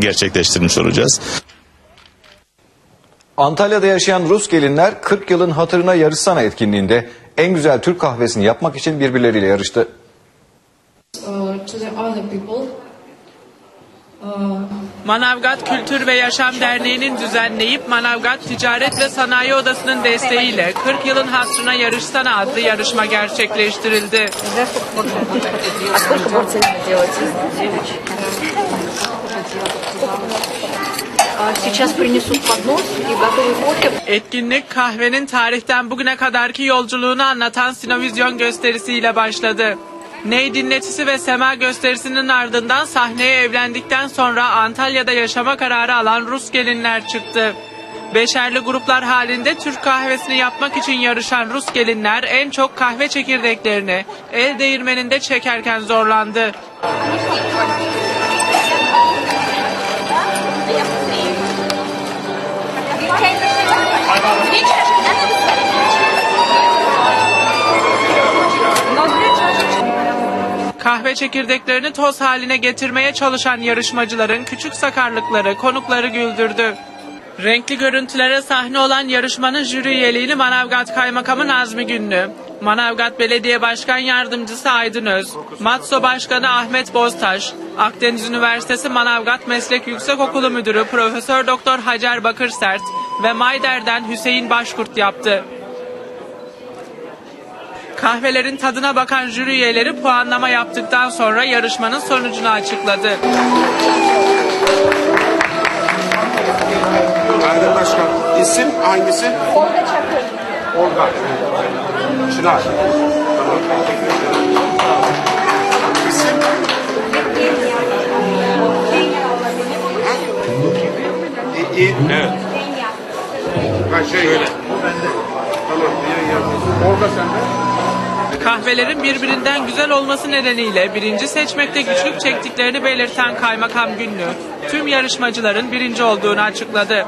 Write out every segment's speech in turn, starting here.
gerçekleştirmiş olacağız. Antalya'da yaşayan Rus gelinler 40 yılın hatırına yarışsana etkinliğinde en güzel Türk kahvesini yapmak için birbirleriyle yarıştı. Manavgat Kültür ve Yaşam Derneği'nin düzenleyip Manavgat Ticaret ve Sanayi Odası'nın desteğiyle 40 yılın hatırına Yarışsana adlı yarışma gerçekleştirildi. Etkinlik kahvenin tarihten bugüne kadarki yolculuğunu anlatan sinovizyon gösterisiyle başladı. Ney dinletisi ve sema gösterisinin ardından sahneye evlendikten sonra Antalya'da yaşama kararı alan Rus gelinler çıktı. Beşerli gruplar halinde Türk kahvesini yapmak için yarışan Rus gelinler en çok kahve çekirdeklerini el değirmeninde çekerken zorlandı. Kahve çekirdeklerini toz haline getirmeye çalışan yarışmacıların küçük sakarlıkları konukları güldürdü. Renkli görüntülere sahne olan yarışmanın jüri üyeliğini Manavgat Kaymakamı Nazmi Günlü, Manavgat Belediye Başkan Yardımcısı Aydın Öz, Matso Başkanı Ahmet Boztaş, Akdeniz Üniversitesi Manavgat Meslek Yüksekokulu Müdürü Profesör Doktor Hacer Bakırsert ve Mayder'den Hüseyin Başkurt yaptı. Kahvelerin tadına bakan jüri üyeleri puanlama yaptıktan sonra yarışmanın sonucunu açıkladı. Erdem Başkan. İsim hangisi? Olga Çakır. Olga. Çınar. Tamam. İsim? İyi. Evet. Ha şey. Öyle. Tamam. iyi, iyi. Olga sende. Kahvelerin birbirinden güzel olması nedeniyle birinci seçmekte güçlük çektiklerini belirten Kaymakam Günlü, tüm yarışmacıların birinci olduğunu açıkladı.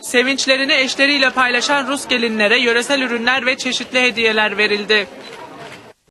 Sevinçlerini eşleriyle paylaşan Rus gelinlere yöresel ürünler ve çeşitli hediyeler verildi.